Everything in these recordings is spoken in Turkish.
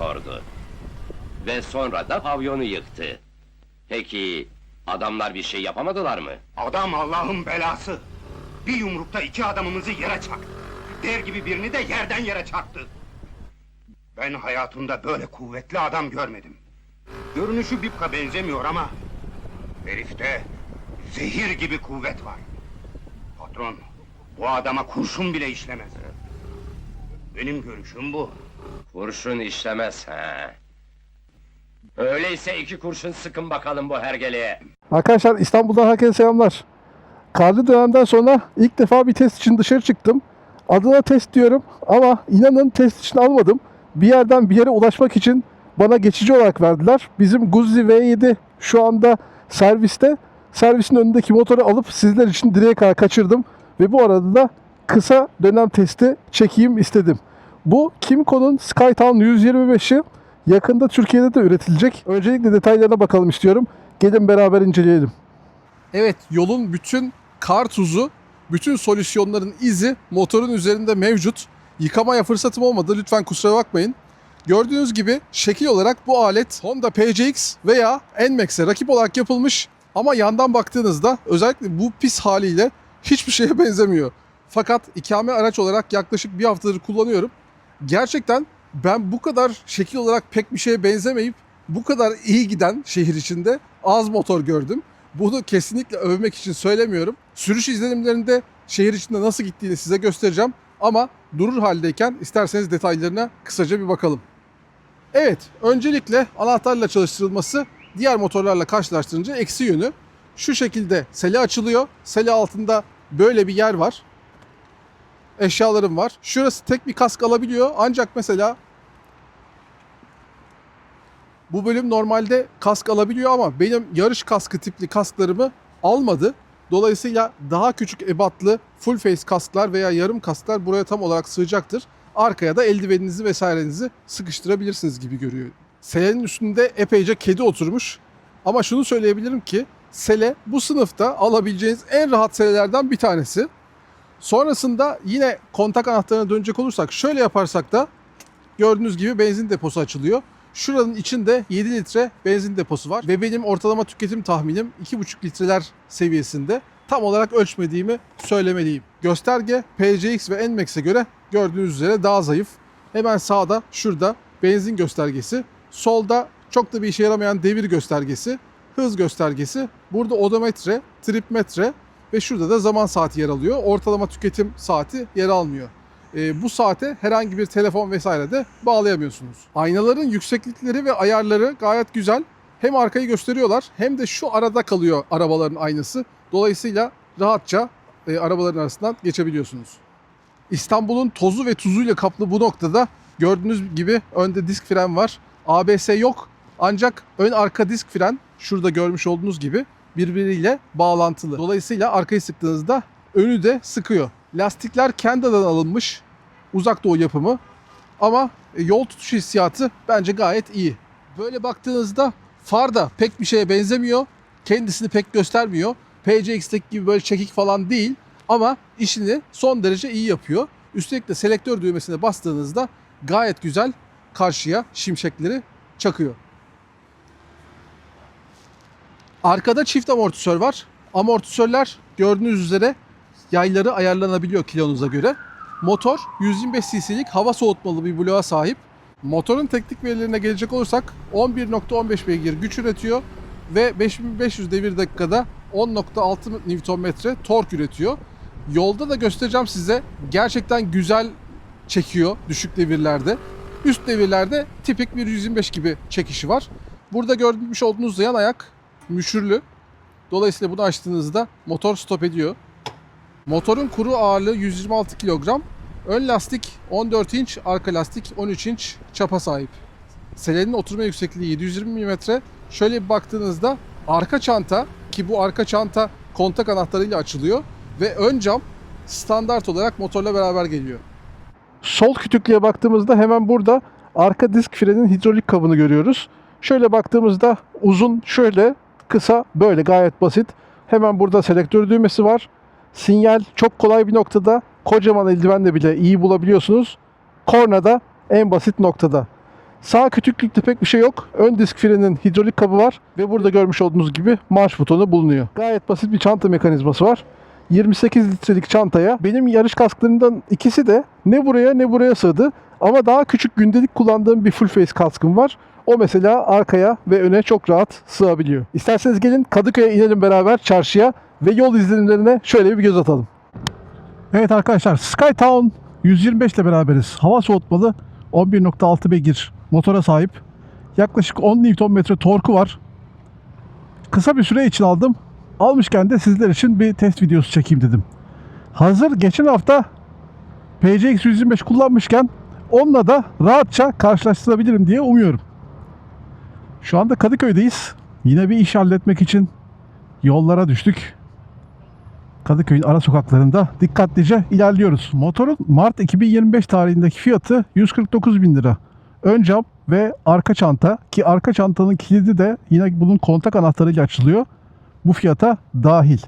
sordu. Ve sonra da pavyonu yıktı. Peki adamlar bir şey yapamadılar mı? Adam Allah'ın belası. Bir yumrukta iki adamımızı yere çaktı. Dev gibi birini de yerden yere çaktı. Ben hayatımda böyle kuvvetli adam görmedim. Görünüşü Bipka benzemiyor ama... ...herifte zehir gibi kuvvet var. Patron, bu adama kurşun bile işlemez. Benim görüşüm bu. Kurşun işlemez ha. Öyleyse iki kurşun sıkın bakalım bu hergeleye. Arkadaşlar İstanbul'dan herkese selamlar. Karlı dönemden sonra ilk defa bir test için dışarı çıktım. Adına test diyorum ama inanın test için almadım. Bir yerden bir yere ulaşmak için bana geçici olarak verdiler. Bizim Guzzi V7 şu anda serviste. Servisin önündeki motoru alıp sizler için direğe kadar kaçırdım. Ve bu arada da kısa dönem testi çekeyim istedim. Bu Kimco'nun Skytown 125'i yakında Türkiye'de de üretilecek. Öncelikle detaylarına bakalım istiyorum. Gelin beraber inceleyelim. Evet, yolun bütün kar tuzu, bütün solüsyonların izi motorun üzerinde mevcut. Yıkamaya fırsatım olmadı, lütfen kusura bakmayın. Gördüğünüz gibi şekil olarak bu alet Honda PCX veya NMAX'e rakip olarak yapılmış. Ama yandan baktığınızda özellikle bu pis haliyle hiçbir şeye benzemiyor. Fakat ikame araç olarak yaklaşık bir haftadır kullanıyorum. Gerçekten ben bu kadar şekil olarak pek bir şeye benzemeyip bu kadar iyi giden şehir içinde az motor gördüm. Bunu kesinlikle övmek için söylemiyorum. Sürüş izlenimlerinde şehir içinde nasıl gittiğini size göstereceğim. Ama durur haldeyken isterseniz detaylarına kısaca bir bakalım. Evet, öncelikle anahtarla çalıştırılması diğer motorlarla karşılaştırınca eksi yönü. Şu şekilde sele açılıyor. Sele altında böyle bir yer var. Eşyalarım var. Şurası tek bir kask alabiliyor. Ancak mesela bu bölüm normalde kask alabiliyor ama benim yarış kaskı tipli kasklarımı almadı. Dolayısıyla daha küçük ebatlı full face kasklar veya yarım kasklar buraya tam olarak sığacaktır. Arkaya da eldiveninizi vesairenizi sıkıştırabilirsiniz gibi görüyor. Selenin üstünde epeyce kedi oturmuş. Ama şunu söyleyebilirim ki sele bu sınıfta alabileceğiniz en rahat selelerden bir tanesi. Sonrasında yine kontak anahtarına dönecek olursak şöyle yaparsak da gördüğünüz gibi benzin deposu açılıyor. Şuranın içinde 7 litre benzin deposu var ve benim ortalama tüketim tahminim 2,5 litreler seviyesinde. Tam olarak ölçmediğimi söylemeliyim. Gösterge PCX ve NMAX'e göre gördüğünüz üzere daha zayıf. Hemen sağda şurada benzin göstergesi. Solda çok da bir işe yaramayan devir göstergesi, hız göstergesi. Burada odometre, trip metre ve şurada da zaman saati yer alıyor. Ortalama tüketim saati yer almıyor. E, bu saate herhangi bir telefon vesaire de bağlayamıyorsunuz. Aynaların yükseklikleri ve ayarları gayet güzel. Hem arkayı gösteriyorlar hem de şu arada kalıyor arabaların aynası. Dolayısıyla rahatça e, arabaların arasından geçebiliyorsunuz. İstanbul'un tozu ve tuzuyla kaplı bu noktada gördüğünüz gibi önde disk fren var. ABS yok ancak ön arka disk fren şurada görmüş olduğunuz gibi birbiriyle bağlantılı. Dolayısıyla arkayı sıktığınızda önü de sıkıyor. Lastikler Kenda'dan alınmış. Uzak doğu yapımı. Ama e, yol tutuş hissiyatı bence gayet iyi. Böyle baktığınızda far da pek bir şeye benzemiyor. Kendisini pek göstermiyor. PCX'teki gibi böyle çekik falan değil. Ama işini son derece iyi yapıyor. Üstelik de selektör düğmesine bastığınızda gayet güzel karşıya şimşekleri çakıyor. Arkada çift amortisör var. Amortisörler gördüğünüz üzere yayları ayarlanabiliyor kilonuza göre. Motor 125 cc'lik hava soğutmalı bir bloğa sahip. Motorun teknik verilerine gelecek olursak 11.15 beygir güç üretiyor ve 5500 devir dakikada 10.6 Nm tork üretiyor. Yolda da göstereceğim size gerçekten güzel çekiyor düşük devirlerde. Üst devirlerde tipik bir 125 gibi çekişi var. Burada görmüş olduğunuz yan ayak müşürlü. Dolayısıyla bunu açtığınızda motor stop ediyor. Motorun kuru ağırlığı 126 kilogram. Ön lastik 14 inç, arka lastik 13 inç çapa sahip. Selenin oturma yüksekliği 720 mm. Şöyle bir baktığınızda arka çanta ki bu arka çanta kontak anahtarıyla açılıyor ve ön cam standart olarak motorla beraber geliyor. Sol kütüklüğe baktığımızda hemen burada arka disk frenin hidrolik kabını görüyoruz. Şöyle baktığımızda uzun şöyle kısa böyle gayet basit. Hemen burada selektör düğmesi var. Sinyal çok kolay bir noktada. Kocaman eldivenle bile iyi bulabiliyorsunuz. Korna da en basit noktada. Sağ kütüklükte pek bir şey yok. Ön disk frenin hidrolik kabı var ve burada görmüş olduğunuz gibi marş butonu bulunuyor. Gayet basit bir çanta mekanizması var. 28 litrelik çantaya benim yarış kasklarından ikisi de ne buraya ne buraya sığdı. Ama daha küçük gündelik kullandığım bir full face kaskım var. O mesela arkaya ve öne çok rahat sığabiliyor. İsterseniz gelin Kadıköy'e inelim beraber çarşıya ve yol izlenimlerine şöyle bir göz atalım. Evet arkadaşlar Skytown 125 ile beraberiz. Hava soğutmalı 11.6 beygir motora sahip. Yaklaşık 10 Nm torku var. Kısa bir süre için aldım. Almışken de sizler için bir test videosu çekeyim dedim. Hazır geçen hafta PCX 125 kullanmışken onunla da rahatça karşılaştırabilirim diye umuyorum. Şu anda Kadıköy'deyiz. Yine bir iş halletmek için yollara düştük. Kadıköy'ün ara sokaklarında dikkatlice ilerliyoruz. Motorun Mart 2025 tarihindeki fiyatı 149 bin lira. Ön cam ve arka çanta ki arka çantanın kilidi de yine bunun kontak anahtarıyla açılıyor. Bu fiyata dahil.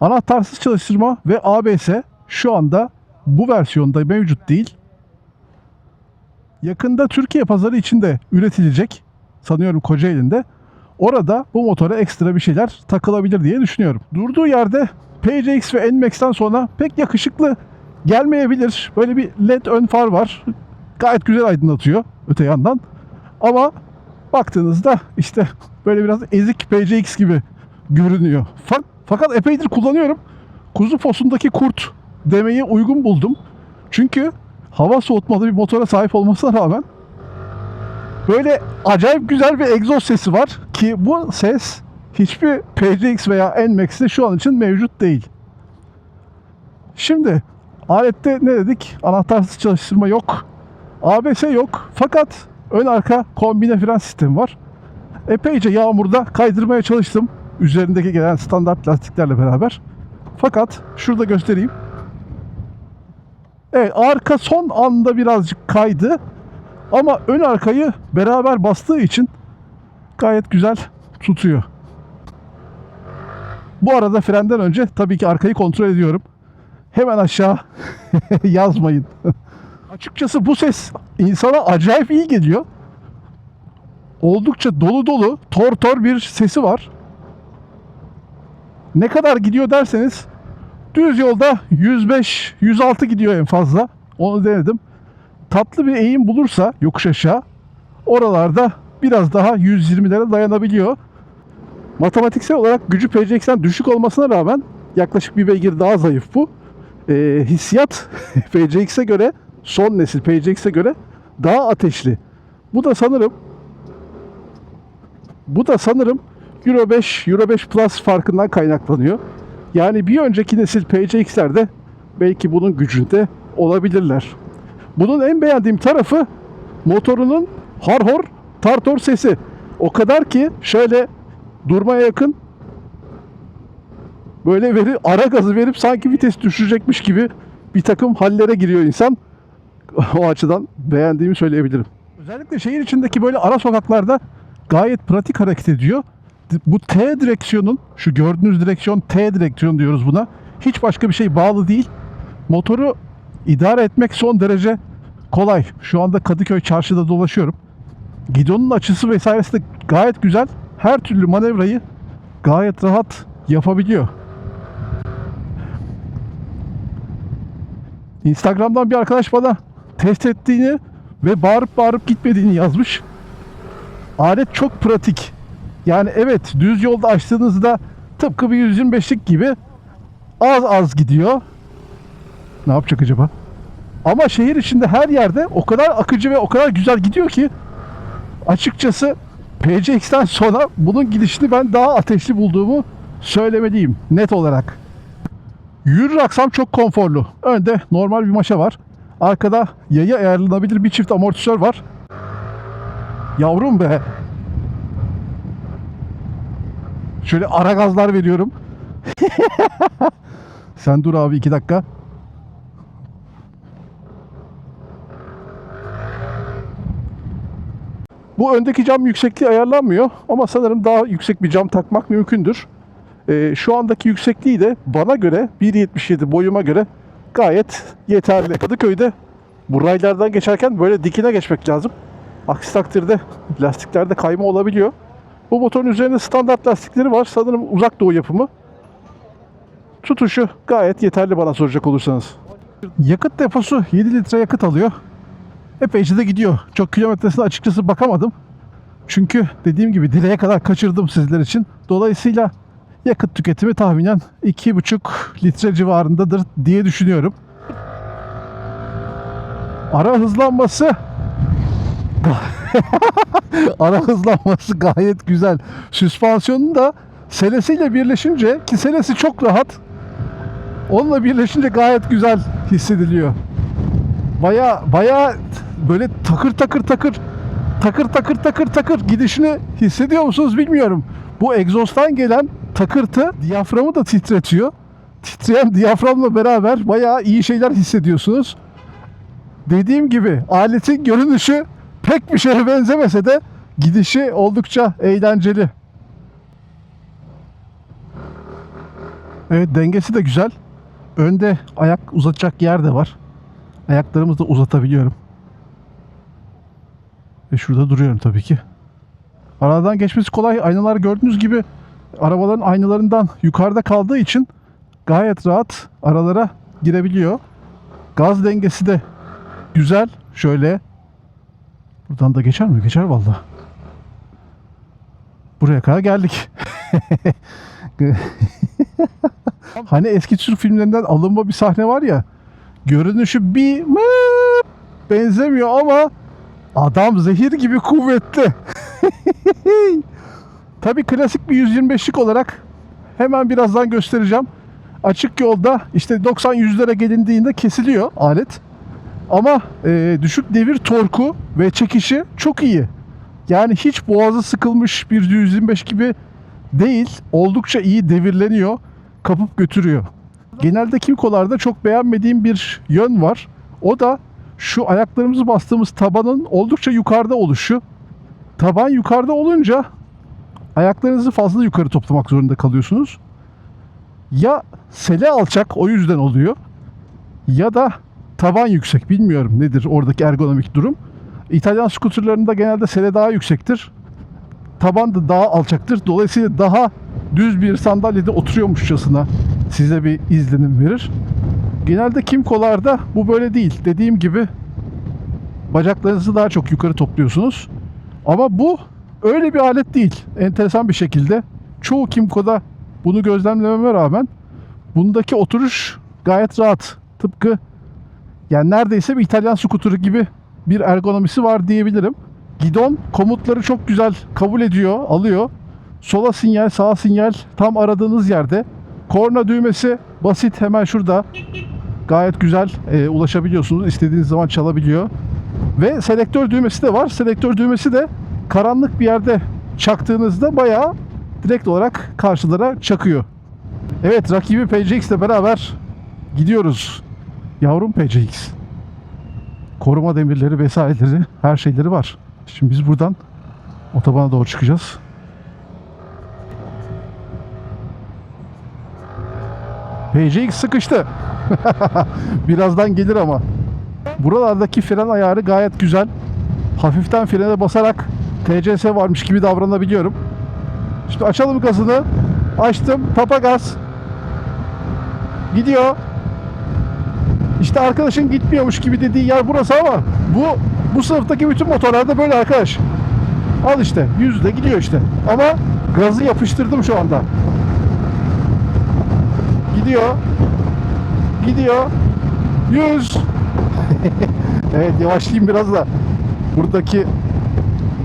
Anahtarsız çalıştırma ve ABS şu anda bu versiyonda mevcut değil. Yakında Türkiye pazarı için de üretilecek. Sanıyorum Kocaeli'nde. Orada bu motora ekstra bir şeyler takılabilir diye düşünüyorum. Durduğu yerde PCX ve NMAX'ten sonra pek yakışıklı gelmeyebilir. Böyle bir led ön far var. Gayet güzel aydınlatıyor öte yandan. Ama baktığınızda işte böyle biraz ezik PCX gibi görünüyor. Fa- Fakat epeydir kullanıyorum. Kuzu posundaki kurt demeyi uygun buldum. Çünkü hava soğutmalı bir motora sahip olmasına rağmen böyle acayip güzel bir egzoz sesi var ki bu ses hiçbir PCX veya NMAX'te şu an için mevcut değil. Şimdi alette ne dedik? Anahtarsız çalıştırma yok. ABS yok. Fakat ön arka kombine fren sistemi var. Epeyce yağmurda kaydırmaya çalıştım. Üzerindeki gelen standart lastiklerle beraber. Fakat şurada göstereyim. Evet arka son anda birazcık kaydı. Ama ön arkayı beraber bastığı için gayet güzel tutuyor. Bu arada frenden önce tabii ki arkayı kontrol ediyorum. Hemen aşağı yazmayın. Açıkçası bu ses insana acayip iyi geliyor. Oldukça dolu dolu, tor tor bir sesi var. Ne kadar gidiyor derseniz düz yolda 105-106 gidiyor en fazla. Onu denedim. Tatlı bir eğim bulursa yokuş aşağı oralarda biraz daha 120'lere dayanabiliyor. Matematiksel olarak gücü PCX'ten düşük olmasına rağmen yaklaşık bir beygir daha zayıf bu. Ee, hissiyat PCX'e göre son nesil PCX'e göre daha ateşli. Bu da sanırım bu da sanırım Euro 5, Euro 5 Plus farkından kaynaklanıyor. Yani bir önceki nesil PCX'lerde belki bunun gücünde olabilirler. Bunun en beğendiğim tarafı motorunun harhor tartor sesi. O kadar ki şöyle durmaya yakın böyle veri ara gazı verip sanki vites düşürecekmiş gibi bir takım hallere giriyor insan. O açıdan beğendiğimi söyleyebilirim. Özellikle şehir içindeki böyle ara sokaklarda gayet pratik hareket ediyor. Bu T direksiyonun, şu gördüğünüz direksiyon T direksiyon diyoruz buna. Hiç başka bir şey bağlı değil. Motoru idare etmek son derece kolay. Şu anda Kadıköy çarşıda dolaşıyorum. Gidonun açısı vesairesi de gayet güzel. Her türlü manevrayı gayet rahat yapabiliyor. Instagram'dan bir arkadaş bana test ettiğini ve bağırıp bağırıp gitmediğini yazmış. Alet çok pratik. Yani evet düz yolda açtığınızda tıpkı bir 125'lik gibi az az gidiyor. Ne yapacak acaba? Ama şehir içinde her yerde o kadar akıcı ve o kadar güzel gidiyor ki açıkçası PCX'ten sonra bunun gidişini ben daha ateşli bulduğumu söylemeliyim net olarak. Yürür aksam çok konforlu. Önde normal bir maşa var. Arkada yaya ayarlanabilir bir çift amortisör var. Yavrum be. Şöyle ara gazlar veriyorum. Sen dur abi iki dakika. Bu öndeki cam yüksekliği ayarlanmıyor ama sanırım daha yüksek bir cam takmak mümkündür. Ee, şu andaki yüksekliği de bana göre 1.77 boyuma göre gayet yeterli. Kadıköy'de bu raylardan geçerken böyle dikine geçmek lazım. Aksi takdirde lastiklerde kayma olabiliyor. Bu motorun üzerinde standart lastikleri var. Sanırım uzak doğu yapımı. Tutuşu gayet yeterli bana soracak olursanız. Yakıt deposu 7 litre yakıt alıyor. Epeyce de gidiyor. Çok kilometresine açıkçası bakamadım. Çünkü dediğim gibi direğe kadar kaçırdım sizler için. Dolayısıyla yakıt tüketimi tahminen 2,5 litre civarındadır diye düşünüyorum. Ara hızlanması ara hızlanması gayet güzel. Süspansiyonun da selesiyle birleşince ki selesi çok rahat. Onunla birleşince gayet güzel hissediliyor. Baya baya böyle takır takır takır takır takır takır takır gidişini hissediyor musunuz bilmiyorum. Bu egzozdan gelen takırtı diyaframı da titretiyor. Titreyen diyaframla beraber bayağı iyi şeyler hissediyorsunuz. Dediğim gibi aletin görünüşü pek bir şeye benzemese de gidişi oldukça eğlenceli. Evet dengesi de güzel. Önde ayak uzatacak yer de var. Ayaklarımızı da uzatabiliyorum. Ve şurada duruyorum tabii ki. Aradan geçmesi kolay. Aynalar gördüğünüz gibi arabaların aynalarından yukarıda kaldığı için gayet rahat aralara girebiliyor. Gaz dengesi de güzel. Şöyle. Buradan da geçer mi? Geçer vallahi. Buraya kadar geldik. hani eski Türk filmlerinden alınma bir sahne var ya. Görünüşü bir benzemiyor ama adam zehir gibi kuvvetli. Tabii klasik bir 125'lik olarak hemen birazdan göstereceğim. Açık yolda işte 90-100'lere gelindiğinde kesiliyor alet. Ama e, düşük devir torku ve çekişi çok iyi. Yani hiç boğazı sıkılmış bir 125 gibi değil. Oldukça iyi devirleniyor. Kapıp götürüyor. Genelde Kimco'larda çok beğenmediğim bir yön var. O da şu ayaklarımızı bastığımız tabanın oldukça yukarıda oluşu. Taban yukarıda olunca ayaklarınızı fazla yukarı toplamak zorunda kalıyorsunuz. Ya sele alçak o yüzden oluyor. Ya da taban yüksek bilmiyorum nedir oradaki ergonomik durum. İtalyan skuterlarında genelde sele daha yüksektir. Taban da daha alçaktır. Dolayısıyla daha düz bir sandalyede oturuyormuşçasına size bir izlenim verir. Genelde Kimco'larda bu böyle değil. Dediğim gibi bacaklarınızı daha çok yukarı topluyorsunuz. Ama bu öyle bir alet değil. Enteresan bir şekilde. Çoğu Kimco'da bunu gözlemlememe rağmen bundaki oturuş gayet rahat. Tıpkı yani neredeyse bir İtalyan skuturu gibi bir ergonomisi var diyebilirim. Gidon komutları çok güzel kabul ediyor, alıyor. Sola sinyal, sağa sinyal tam aradığınız yerde. Korna düğmesi basit hemen şurada. Gayet güzel e, ulaşabiliyorsunuz. İstediğiniz zaman çalabiliyor. Ve selektör düğmesi de var. Selektör düğmesi de karanlık bir yerde çaktığınızda bayağı direkt olarak karşılara çakıyor. Evet rakibi PCX ile beraber gidiyoruz. Yavrum PCX. Koruma demirleri vesaireleri her şeyleri var. Şimdi biz buradan otobana doğru çıkacağız. PCX sıkıştı. Birazdan gelir ama. Buralardaki fren ayarı gayet güzel. Hafiften frene basarak TCS varmış gibi davranabiliyorum. Şimdi açalım gazını. Açtım. Tapa gaz. Gidiyor. İşte arkadaşın gitmiyormuş gibi dediği yer burası ama bu bu sınıftaki bütün motorlarda böyle arkadaş. Al işte yüzde gidiyor işte. Ama gazı yapıştırdım şu anda. Gidiyor. Gidiyor. 100. evet yavaşlayayım biraz da buradaki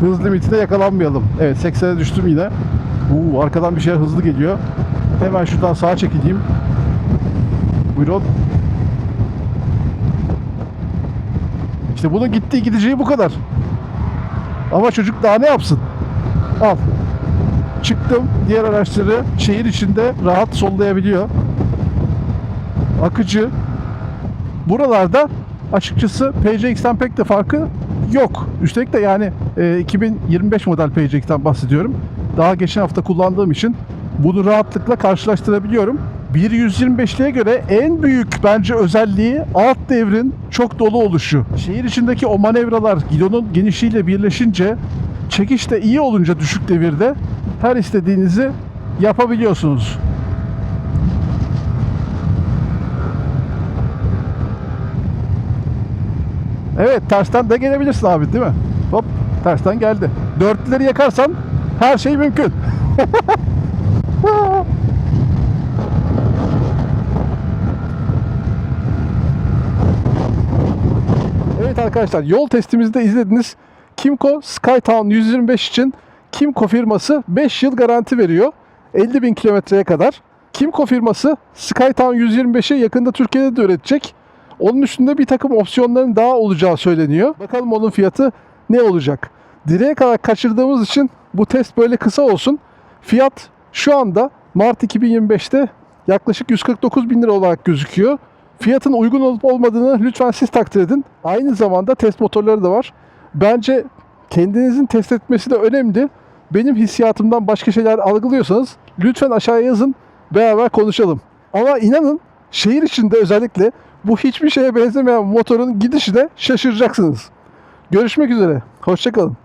hız limitine yakalanmayalım. Evet 80'e düştüm yine. Uuu arkadan bir şey hızlı geliyor. Hemen şuradan sağa çekileyim. Buyurun. İşte bunun gittiği gideceği bu kadar. Ama çocuk daha ne yapsın? Al. Çıktım. Diğer araçları şehir içinde rahat sollayabiliyor. Akıcı. Buralarda açıkçası PCX'ten pek de farkı yok. Üstelik de yani e, 2025 model PCX'ten bahsediyorum. Daha geçen hafta kullandığım için bunu rahatlıkla karşılaştırabiliyorum. 1.125'liğe göre en büyük bence özelliği alt devrin çok dolu oluşu. Şehir içindeki o manevralar gidonun genişliğiyle birleşince çekiş de iyi olunca düşük devirde her istediğinizi yapabiliyorsunuz. Evet tersten de gelebilirsin abi değil mi? Hop tersten geldi. Dörtlüleri yakarsan her şey mümkün. Evet arkadaşlar yol testimizde izlediniz. Kimco Skytown 125 için Kimco firması 5 yıl garanti veriyor. 50 bin kilometreye kadar. Kimco firması Skytown 125'i yakında Türkiye'de de üretecek. Onun üstünde bir takım opsiyonların daha olacağı söyleniyor. Bakalım onun fiyatı ne olacak? Direğe kadar kaçırdığımız için bu test böyle kısa olsun. Fiyat şu anda Mart 2025'te yaklaşık 149 bin lira olarak gözüküyor. Fiyatın uygun olup olmadığını lütfen siz takdir edin. Aynı zamanda test motorları da var. Bence kendinizin test etmesi de önemli. Benim hissiyatımdan başka şeyler algılıyorsanız lütfen aşağıya yazın. Beraber konuşalım. Ama inanın şehir içinde özellikle bu hiçbir şeye benzemeyen motorun gidişine şaşıracaksınız. Görüşmek üzere. Hoşçakalın.